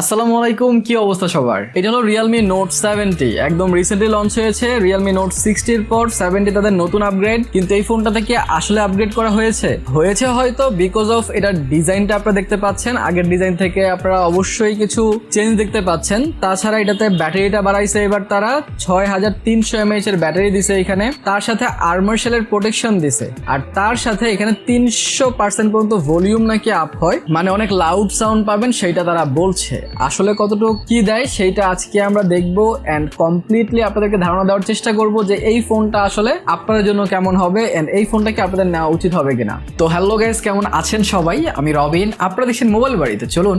আসসালামু আলাইকুম, কি অবস্থা সবার? এটা হলো রিয়েলমি নোট সেভেন্টি একদম রিসেন্টলি লঞ্চ হয়েছে রিয়েলমি নোট সিক্সটির পর সেভেন্টি তাদের নতুন আপগ্রেড কিন্তু এই ফোনটাতে কি আসলে আপগ্রেড করা হয়েছে। হয়েছে হয়তো বিকজ অফ এটার ডিজাইনটা আপনারা দেখতে পাচ্ছেন। আগের ডিজাইন থেকে আপনারা অবশ্যই কিছু চেঞ্জ দেখতে পাচ্ছেন। তাছাড়া এটাতে ব্যাটারিটা বাড়াইছে এবার তারা ছয় হাজার তিনশো এমএইচ এর ব্যাটারি দিছে এখানে। তার সাথে আর্মার শেলের প্রোটেকশন দিছে। আর তার সাথে এখানে তিনশো পার্সেন্ট পর্যন্ত ভলিউম নাকি আপ হয়। মানে অনেক লাউড সাউন্ড পাবেন সেটা তারা বলছে। আসলে কতটুকু কি দেয় সেইটা আজকে আমরা দেখব অ্যান্ড কমপ্লিটলি আপনাদেরকে ধারণা দেওয়ার চেষ্টা করব যে এই ফোনটা আসলে আপনাদের জন্য কেমন হবে অ্যান্ড এই ফোনটা কি আপনাদের নেওয়া উচিত হবে কিনা। তো হ্যালো গাইস কেমন আছেন সবাই? আমি রবিন, আপনারা দেখছেন মোবাইল বাড়িতে। চলুন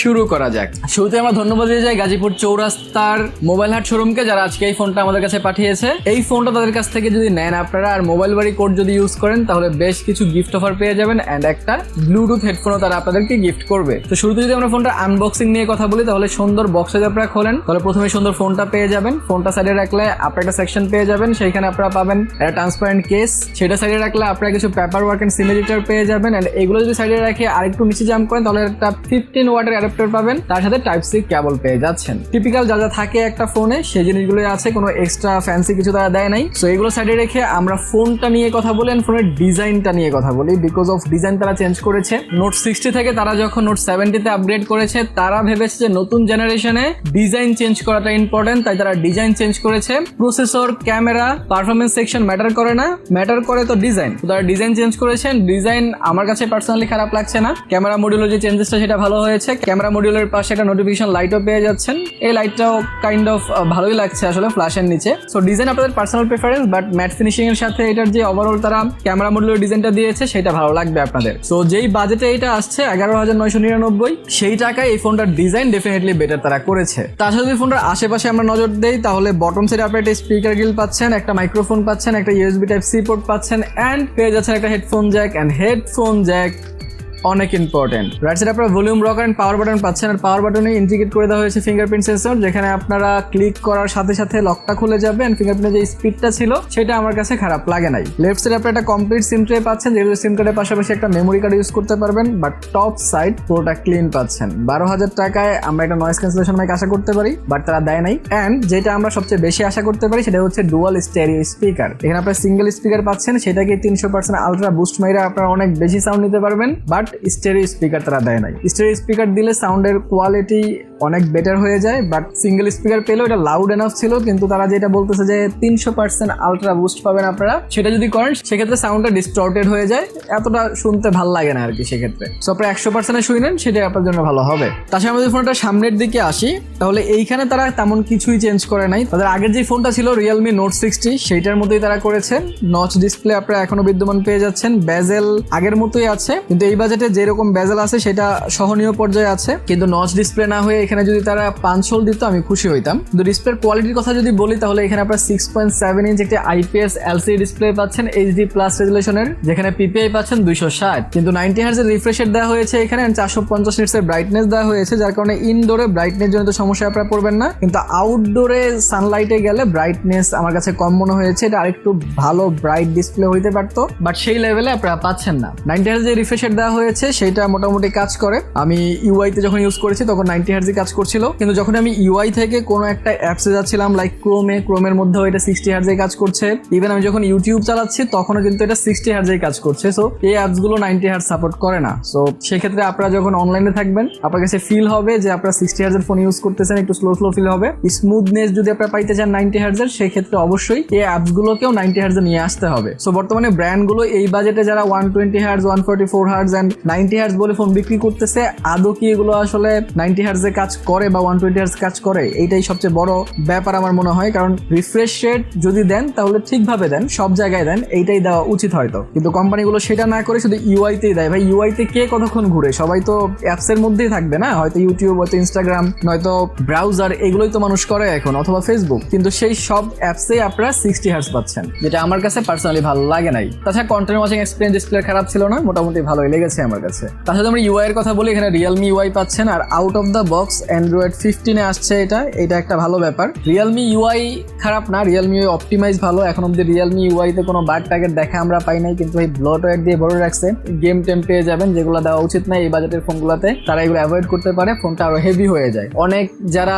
শুরু করা যাক। শুরুতে আমরা ধন্যবাদ দিয়ে যাই গাজীপুর চৌরাস্তার মোবাইল হাট শোরুমকে যারা আজকে এই ফোনটা আমাদের কাছে পাঠিয়েছে। এই ফোনটা তাদের কাছ থেকে যদি নেন আপনারা, আর মোবাইল বাড়ি কোড যদি ইউজ করেন, তাহলে বেশ কিছু গিফট অফার পেয়ে যাবেন অ্যান্ড একটা ব্লুটুথ হেডফোনও তারা আপনাদেরকে গিফট করবে। তো শুরুতে যদি আমরা ফোনটা আনবক্সিং নিয়ে কথা বলি, তাহলে সুন্দর বক্সে যদি আপনারা খোলেন, তাহলে প্রথমে সুন্দর ফোনটা পেয়ে যাবেন। ফোনটা সাইডে রাখলে আপনার একটা সেকশন পেয়ে যাবেন, সেইখানে আপনারা পাবেন একটা ট্রান্সপারেন্ট কেস সেটা সাইডে রাখলে আপনারা কিছু পেপার ওয়ার্ক অ্যান্ড সিমেজিটার পেয়ে যাবেন। অ্যান্ড এগুলো যদি সাইডে রাখে আরেকটু নিচে জাম্প করেন, তাহলে একটা ফিফটিন ওয়াটের অ্যাডাপ্টার পাবেন, তার সাথে টাইপ সি কেবল পেয়ে যাচ্ছেন। টিপিক্যাল যা যা থাকে একটা ফোনে সেই জিনিসগুলো আছে, কোনো এক্সট্রা ফ্যান্সি কিছু তারা দেয় নাই। সো এগুলো সাইডে রেখে আমরা ফোনটা নিয়ে কথা বলি ফোনের ডিজাইনটা নিয়ে কথা বলি। বিকজ অফ ডিজাইন তারা চেঞ্জ করেছে। নোট সিক্সটি থেকে তারা যখন নোট সেভেন্টিতে আপগ্রেড করেছে, তারা ভেবেছে যে নতুন জেনারেশনে ডিজাইন চেঞ্জ করাটা ইম্পর্টেন্ট তাই তারা ডিজাইন চেঞ্জ করেছে। Processor camera performance section matter করে না। ম্যাটার করে তো ডিজাইন তারা ডিজাইন চেঞ্জ করেছেন ডিজাইন আমার কাছে পার্সোনালি খারাপ লাগছে না। ক্যামেরা মডিউলের যে চেঞ্জেসটা সেটা ভালো হয়েছে। ক্যামেরা মডিউলের পাশে একটা নোটিফিকেশন লাইটও পেয়ে যাচ্ছেন। এই লাইটটাও কাইন্ড অফ ভালোই লাগছে আসলে ফ্ল্যাশের নিচে। সো ডিজাইন আপনাদের personal preference but matte finishing এর সাথে এটার যে ওভারঅল তারা ক্যামেরা মডিউলের ডিজাইনটা দিয়েছে, সেটা ভালো লাগবে আপনাদের। সো যেই বাজেটে এটা আসছে, এগারো হাজার নয়শো নিরানব্বই, সেই টাকায় এই ফোনটার ডিজাইন ডেফিনেটলি বেটার তারা করেছে। তাছাড়া যদি ফোনটার আশেপাশে আমরা নজর দেই, তাহলে বটম সাইডে আপনার একটা স্পিকার গিল পাচ্ছেন, একটা মাইক্রোফোন পাচ্ছেন, একটা ইউএসবি টাইপ সি পোর্ট পাচ্ছেন অ্যান্ড পেয়ে যাচ্ছেন একটা headphone jack and headphone jack অনেক ইম্পর্টেন্ট রাইট সাইড আপনারা volume rock and power button পাচ্ছেন আর পাওয়ার বাটনে ইন্টিগ্রেট করে দেওয়া হয়েছে ফিঙ্গারপ্রিন্ট সেন্সর যেখানে আপনারা ক্লিক করার সাথে সাথে লকটা খুলে যাবে অ্যান্ড ফিঙ্গারপ্রিন্টের যে স্পিডটা ছিল, সেটা আমার কাছে খারাপ লাগে নাই। লেফট সাইডে আপনারা একটা কমপ্লিট সিম ট্রে পাচ্ছেন, যেগুলো সিম কার্ডের পাশাপাশি একটা মেমোরি কার্ড ইউজ করতে পারবেন বাট টপ সাইড পুরোটা ক্লিন পাচ্ছেন। বারো হাজার টাকায় আমরা একটা নয়েজ ক্যান্সেলেশন মাইক আশা করতে পারি বাট তারা দেয় নাই। অ্যান্ড যেটা আমরা সবচেয়ে বেশি আশা করতে পারি, সেটা হচ্ছে ডুয়াল স্টেরিও স্পিকার এখানে আপনারা সিঙ্গেল স্পিকার পাচ্ছেন, সেটাকে তিনশো পার্সেন্ট আলট্রা বুস্ট মাইরা আপনারা অনেক বেশি সাউন্ড নিতে পারবেন বাট স্টেরিও স্পিকার তারা দেয় নাই। স্টেরিও স্পিকার দিলে সাউন্ডের কোয়ালিটি অনেক বেটার হয়ে যায় বাট সিঙ্গেল স্পিকার পেলেও এটা লাউড এনাফ ছিল, কিন্তু তারা যেটা বলতেছে যে তিনশো পার্সেন্ট আলট্রা বুস্ট পাবেন আপনারা। সেটা যদি করেন, সেক্ষেত্রে সাউন্ডটা ডিস্টর্টেড হয়ে যায়। এতটা শুনতে ভালো লাগে না আর কি সেক্ষেত্রে। সো আপনারা একশো পার্সেন্টে শুনেন সেটাই আপনার জন্য ভালো হবে। তাছাড়া আমাদের ফোনটা সামনের দিকে আসি, তাহলে এইখানে তারা তেমন কিছুই চেঞ্জ করে নাই। তাদের আগের যে ফোনটা ছিল রিয়েলমি নোট সিক্সটি সেইটার মতোই তারা করেছে নচ ডিসপ্লে আপনারা এখনও বিদ্যমান পেয়ে যাচ্ছেন। বেজেল আগের মতোই আছে, কিন্তু এই বাজেটে যেরকম বেজেল আছে, সেটা সহনীয় পর্যায়ে আছে। কিন্তু নচ ডিসপ্লে না হয়ে এখানে যদি তারা পাঁচ হোল দিত, আমি খুশি হইতাম। কিন্তু ডিসপ্লের কোয়ালিটির কথা যদি বলি, তাহলে এখানে আপনারা সিক্স পয়েন্ট সেভেন ইঞ্চ একটি আইপিএস এলসিডি ডিসপ্লে পাচ্ছেন এইচডি প্লাস রেজুলেশনের যেখানে পিপিআই পাচ্ছেন দুইশো ষাট। কিন্তু নাইনটি হার্সের রিফ্রেশের দেওয়া হয়েছে এখানে চারশো পঞ্চাশ নিটসের ব্রাইটনেস দেওয়া হয়েছে, যার কারণে ইনডোরে ব্রাইটনেস জনিত সমস্যা আপনারা পড়বেন না। কিন্তু আউটডোরে সানলাইটে গেলে ব্রাইটনেস আমার কাছে কম মনে হয়েছে, এটা আরেকটু ভালো ব্রাইট ডিসপ্লে হইতে পারতো। বাট সেই লেভেলে আপনারা পাচ্ছেন না। নাইনটি হার্স যে রিফ্রেশের দেওয়া হয়েছে সেটা মোটামুটি কাজ করে। আমি ইউআই তে যখন ইউজ করেছি, তখন নাইনটি হার্সই কাজ করছিল। কিন্তু যখন আমি ইউআই থেকে কোনো একটা অ্যাপসে যাচ্ছিলাম লাইক ক্রোমে ক্রোমের মধ্যেও এটা সিক্সটি হার্জে কাজ করছে। ইভেন আমি যখন ইউটিউব চালাচ্ছি, তখনও কিন্তু এটা সিক্সটি হার্জেই কাজ করছে। সো এই অ্যাপসগুলো নাইনটি হার্জ সাপোর্ট করে না। সো সেক্ষেত্রে আপনারা যখন অনলাইনে থাকবেন, আপনার কাছে ফিল হবে যে আপনারা সিক্সটি হার্জের ফোন ইউজ করতেছেন, একটু স্লো স্লো ফিল হবে। স্মুথনেস যদি আপনারা পাইতে চান নাইনটি হার্জের সেক্ষেত্রে অবশ্যই এই অ্যাপসগুলোকেও নাইনটি হার্জে নিয়ে আসতে হবে। সো বর্তমানে ব্র্যান্ডগুলো এই বাজেটে যারা one twenty hertz one forty four hertz and ninety hertz বলে ফোন বিক্রি করতেছে। আদৌ কি এগুলো আসলে নাইনটি হার্জে কাজ করে বা ওয়ান টোয়েন্টি হার্স কাজ করে? এইটাই সবচেয়ে বড় ব্যাপার আমার মনে হয়। কারণ রিফ্রেশ রেট যদি দেন, তাহলে ঠিকভাবে দেন, সব জায়গায় দেন, এইটাই দেওয়া উচিত হয়তো। কিন্তু কোম্পানিগুলো সেটা না করে শুধু ইউআই ইউআইতেই দেয়। ভাই ইউআইতে কে কতক্ষণ ঘুরে? সবাই তো অ্যাপসের মধ্যেই থাকবে না? হয়তো ইউটিউব হয়তো ইনস্টাগ্রাম নয়তো ব্রাউজার এগুলোই তো মানুষ করে এখন, অথবা ফেসবুক কিন্তু সেই সব অ্যাপসে আপনারা সিক্সটি হার্স পাচ্ছেন। যেটা আমার কাছে পার্সোনালি ভালো লাগে নাই। তাছাড়া কন্টেন্ট ওয়াচিং এক্সপিরিয়েন্স ডিসপ্লে খারাপ ছিল না, মোটামুটি ভালোই লেগেছে আমার কাছে। তাছাড়া আমরা ইউআই এর কথা বলি, এখানে রিয়েলমি ইউআই পাচ্ছেন, আর out of the box Android ফিফটিনে আসছে এটা এটা একটা ভালো ব্যাপার। রিয়েলমি ইউআই খারাপ না রিয়েলমি অপটিমাইজ ভালো, এখন অব্দি রিয়েলমি ইউআইতে কোনো বাগ টাগের দেখা আমরা পাই নাই, কিন্তু এই ব্লটওয়্যার দিয়ে ভরে রাখছে। গেম টেম পেয়ে যাবেন, যেগুলো দেওয়া উচিত না এই বাজেটের ফোনগুলোতে তারা এগুলো অ্যাভয়েড করতে পারে ফোনটা আরও হেভি হয়ে যায়। অনেক যারা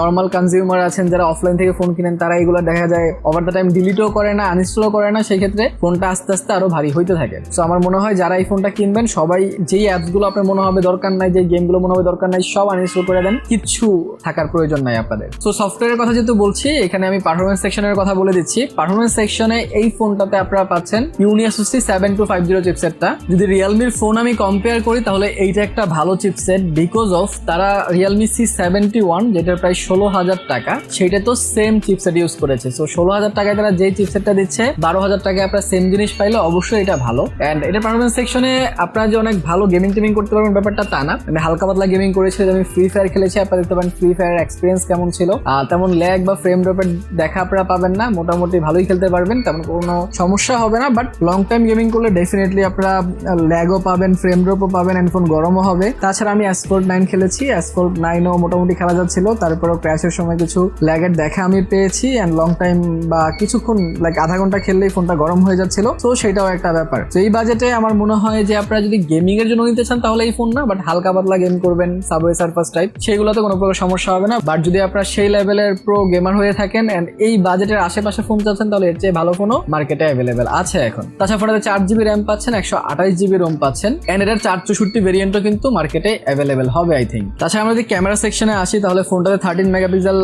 নর্মাল কনজিউমার আছেন, যারা অফলাইন থেকে ফোন কিনেন, তারা এগুলো দেখা যায় ওভার দ্য টাইম ডিলিটও করে না আনইনস্টলও করে না, সেই ক্ষেত্রে ফোনটা আস্তে আস্তে আরও ভারী হইতে থাকে। সো আমার মনে হয় যারা এই ফোনটা কিনবেন সবাই যেই অ্যাপসগুলো আপনার মনে হবে দরকার নাই যে গেমগুলো মনে হবে দরকার নাই, সব আনইনস্টল করে দেন। কিচ্ছু থাকার প্রয়োজন নাই আপনাদের। সো সফটওয়্যারের কথা যেহেতু বলছি, এখানে আমি পারফরমেন্স সেকশনের কথা বলে দিচ্ছি। পারফরমেন্স সেকশনে এই ফোনটাতে আপনারা পাচ্ছেন Unisoc seven two five zero চিপসেটটা যদি রিয়েলমির ফোন আমি কম্পেয়ার করি, তাহলে এইটা একটা ভালো চিপসেট বিকজ অফ তারা রিয়েলমি সি সেভেন্টি ওয়ান যেটার প্রায় ষোলো হাজার টাকা সেটা তো সেম চিপসেট ইউজ করেছে। সো ষোলো হাজার টাকায় তারা যে চিপসেটটা দিচ্ছে, বারো হাজার টাকায় আপনার সেম জিনিস পাইলে অবশ্যই এটা ভালো। অ্যান্ড এটা পারফরমেন্স সেকশনে আপনারা যে অনেক ভালো গেমিং টেমিং করতে পারবেন, ব্যাপারটা তা না। আমি হালকা পাতলা গেমিং করেছি আমি ফ্রি ফায়ার খেলেছি, আপনারা দেখতে পারেন ফ্রি ফায়ার এক্সপিরিয়েন্স কেমন ছিল। তেমন ল্যাগ বা ফ্রেম ড্রপের দেখা আপনারা পাবেন না, মোটামুটি ভালোই খেলতে পারবেন, তেমন কোনো সমস্যা হবে না বাট লং টাইম গেমিং করলে ডেফিনেটলি আপনারা ল্যাগও পাবেন ফ্রেম ড্রপও পাবেন অ্যান্ড ফোন গরমও হবে। তাছাড়া আমি অ্যাসফোর্ট নাইন খেলেছি অ্যাসফোর্ট নাইনও মোটামুটি খেলা যাচ্ছিল, তারপরেও ক্র্যাশের সময় কিছু ল্যাগের দেখা আমি পেয়েছি অ্যান্ড লং টাইম বা কিছুক্ষণ লাইক আধা ঘণ্টা খেললেই ফোনটা গরম হয়ে যাচ্ছিল। তো সেটাও একটা ব্যাপার। তো এই বাজেটে আমার মনে হয় যে আপনারা যদি গেমিং এর জন্য নিতে চান তাহলে এই ফোন না বাট হালকা পাতলা গেম করবেন সাবওয়ে সার্ফাস টাইপ সেগুলোতে কোনো প্রকার সমস্যা হবে না। বাট যদি আপনারা সেই লেভেলের প্রো গেমার হয়ে থাকেন অ্যান্ড এই বাজেটের আশেপাশে ফোন চাচ্ছেন, তাহলে এর চেয়ে ভালো ফোনও মার্কেটে অ্যাভেলেবেল আছে এখন। তাছাড়া ফোনটাতে চার জিবি র্যাম পাচ্ছেন, একশো আঠাশ জিবি রোম পাচ্ছেন অ্যান্ড এটার চার চৌষট্টি ভেরিয়েন্টও কিন্তু মার্কেটে অ্যাভেলেবেল হবে আই থিঙ্ক তাছাড়া আমরা যদি ক্যামেরা সেকশনে আসি, তাহলে ফোনটাতে থার্টিন মেগাপিক্সেল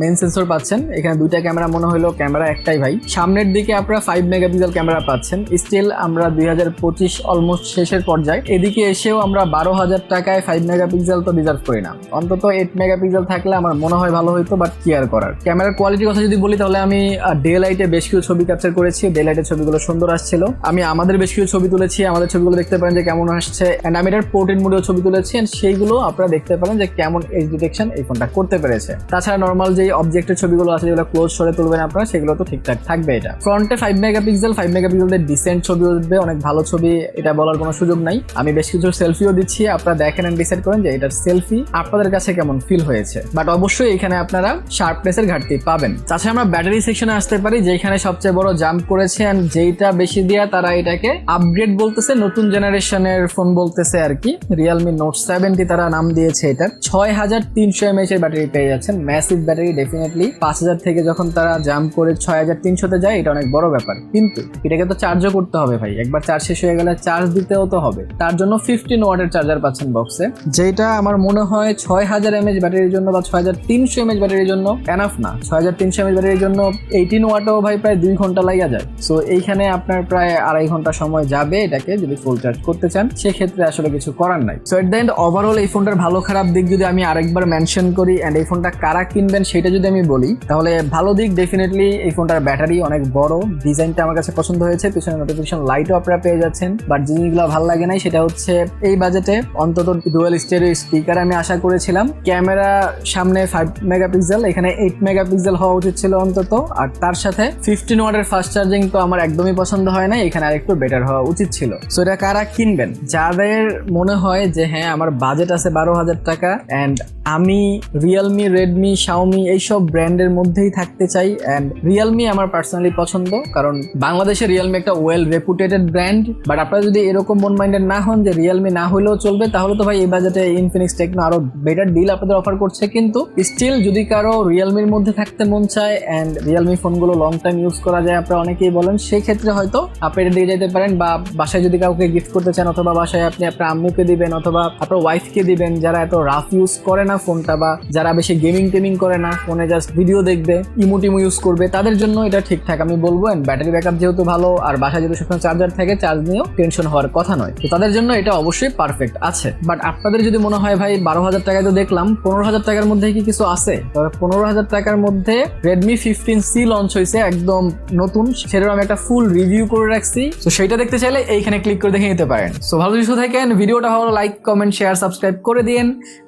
মেন সেন্সর পাচ্ছেন। এখানে দুইটা ক্যামেরা মনে হলো ক্যামেরা একটাই ভাই। সামনের দিকে আপনারা ফাইভ মেগাপিক্সেল ক্যামেরা পাচ্ছেন। স্টিল আমরা দুই হাজার পঁচিশ অলমোস্ট শেষের পর্যায়ে এদিকে এসেও আমরা বারো হাজার টাকায় ফাইভ মেগাপিক্সেল তো ডিজার্ভ করি না। অন্তত এইট মেগাপিক্সেল থাকলে আমার মনে হয় ভালো হইতো বাট কি আর করার? ক্যামেরার কোয়ালিটির কথা যদি বলি, তাহলে আমি ডে লাইটে বেশ কিছু ছবি ক্যাপচার করেছি। ডে লাইটের ছবিগুলো সুন্দর আসছিল। আমি আমাদের বেশ কিছু ছবি তুলেছি। আমাদের ছবিগুলো দেখতে পারেন যে কেমন আসছে। অ্যান্ড আমি এটার পোর্টেন মোডেও ছবি তুলেছি। অ্যান্ড সেইগুলো আপনারা দেখতে পারেন যে কেমন এজ ডিটেকশন এই ফোনটা করতে পেরেছে। তাছাড়া নর্মাল যে অবজেক্টের ছবিগুলো আছে, যেগুলো ক্লোজ সরে তুলবেন আপনারা, সেগুলো তো ঠিকঠাক থাকবে এটা। ফ্রন্টে ফাইভ মেগাপিক্সেল ফাইভ মেগাপিক্সেলের ডিসেন্ট ছবি উঠবে, অনেক ভালো ছবি, এটা বলার কোনো সুযোগ নাই। আমি বেশ কিছু সেলফিও দিচ্ছি। আপনারা দেখেন অ্যান্ড ডিসাইড করেন যে এটার সেলফি আপনাদের কাছে কেমন ফিল হয়েছে। বাট অবশ্যই এখানে আপনারা শার্পনেসের ঘাটতি পাবেন। তাছাড়া আমরা ব্যাটারি সেকশনে আসতে পারি, যেখানে সবচেয়ে বড় জাম্প করেছে অ্যান্ড যেইটা বেশি দিয়া তারা এটাকে আপগ্রেড বলতেছে, নতুন জেনারেশনের ফোন বলতেছে আর কি। রিয়েলমি নোট সেভেন্টি তারা নাম দিয়েছে এটার। ছয় হাজার তিনশো এমএইচ এর ব্যাটারি পেয়ে যাচ্ছেন। ম্যাসিভ ব্যাটারি ডেফিনেটলি পাঁচ হাজার থেকে যখন তারা জাম্প করে ছয় হাজার তিনশোতে যায়, এটা অনেক বড় ব্যাপার। কিন্তু এটাকে তো চার্জও করতে হবে ভাই। একবার চার্জ শেষ হয়ে গেলে চার্জ দিতেও তো হবে। তার জন্য ফিফটিন ওয়াটের চার্জার পাচ্ছেন বক্সে যেটা আমার মনে হয় ছয় হাজার এমএইচ ব্যাটারির জন্য বা ছয় হাজার তিনশো এমএইচ ব্যাটারির জন্য এনাফ না। ছয় হাজার তিনশো এমএইচ ব্যাটারির জন্য এইটিন ওয়াটও ভাই প্রায় দুই ঘণ্টা লাগিয়া যায়। সো এইখানে আপনার প্রায় আড়াই ঘণ্টা সময় যাবে এটাকে যদি ফুল চার্জ করতে চান। সেক্ষেত্রে আসলে কিছু করার নাই। So at the end overall এই ফোনটার ভালো খারাপ দিক যদি আমি আরেকবার মেনশন করি অ্যান্ড এই ফোনটা কারা কিনবেন সেটা যদি আমি বলি, তাহলে ভালো দিক ডেফিনেটলি এই ফোনটার ব্যাটারি অনেক বড়। ডিজাইনটা আমার কাছে পছন্দ হয়েছে। পিছনে নোটিফিকেশন লাইটও আপনারা পেয়ে যাচ্ছেন। বাট জিনিসগুলো ভালো লাগে নাই, সেটা হচ্ছে এই বাজেটে অন্তত ডুয়েল স্টেরিও স্পিকার আমি আশা করেছিলাম। ক্যামেরা সামনে ফাইভ মেগাপিক্সেল এখানে এইট মেগাপিক্সেল হওয়া উচিত ছিল অন্তত। আর তার সাথে ফিফটিন ওয়াটের ফাস্ট চার্জিং তো আমার একদমই পছন্দ হয় না এখানে আরেকটু বেটার হওয়া উচিত ছিল। সো এটা কারা কিনবেন? যাদের মনে হয় যে হ্যাঁ আমার বাজেট আছে বারো হাজার টাকা অ্যান্ড আমি রিয়েলমি রেডমি শাওমি এইসব ব্র্যান্ডের মধ্যেই থাকতে চাই অ্যান্ড রিয়েলমি আমার পার্সোনালি পছন্দ, কারণ বাংলাদেশে রিয়েলমি একটা ওয়েল রেপুটেটেড ব্র্যান্ড বাট আপনারা যদি এরকম মন মাইন্ডেড না হন, যে রিয়েলমি না হলেও চলবে, তাহলে তো ভাই এই বাজেটে ইনফিনিক্স টেকনো আরও বেটার ডিল আপনাদের অফার করছে। কিন্তু স্টিল যদি কারও রিয়েলমির মধ্যে থাকতে মন চায় অ্যান্ড রিয়েলমি ফোনগুলো লং টাইম ইউজ করা যায়, আপনারা অনেকেই বলেন সেই ক্ষেত্রে হয়তো আপনি এটা দিয়ে যেতে পারেন বা বাসায় যদি কাউকে গিফট করতে চান অথবা বাসায় আপনি আপনার আম্মুকে দিবেন অথবা আপনার ওয়াইফকে দিবেন, যারা এত রাফ ইউজ করে না ফোনটা বা যারা বেশি গেমিং টেমিং করে না ফোনে জাস্ট ভিডিও দেখবে, ইমো টিমো ইউজ করবে, তাদের জন্য এটা ঠিকঠাক আমি বলব ব্যাটারি ব্যাকআপ যেহেতু ভালো, আর বাসায় যদি সবসময় চার্জার থাকে চার্জ নিয়েও টেনশন হওয়ার কথা নয়। তো তাদের জন্য এটা অবশ্যই পারফেক্ট আছে। বাট আপনাদের যদি মনে হয়, ভাই, বারো হাজার টাকায় তো দেখলাম, পনেরো হাজার টাকার মধ্যে কি কিছু আছে? তবে পনেরো হাজার টাকার মধ্যে রেডমি ফিফটিন সি লঞ্চ হয়েছে একদম নতুন। সেটার আমি একটা ফুল রিভিউ করে রাখছি। তো সেটা দেখতে চাইলে এইখানে ক্লিক করে দেখে নিতে পারেন। সো ভালো কিছু থাকেন, ভিডিওটা ভালো লাইক কমেন্ট শেয়ার সাবস্ক্রাইব করে দিন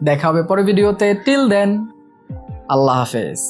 দেখা হবে পরে ভিডিওতে টিল দেন আল্লাহ হাফেজ।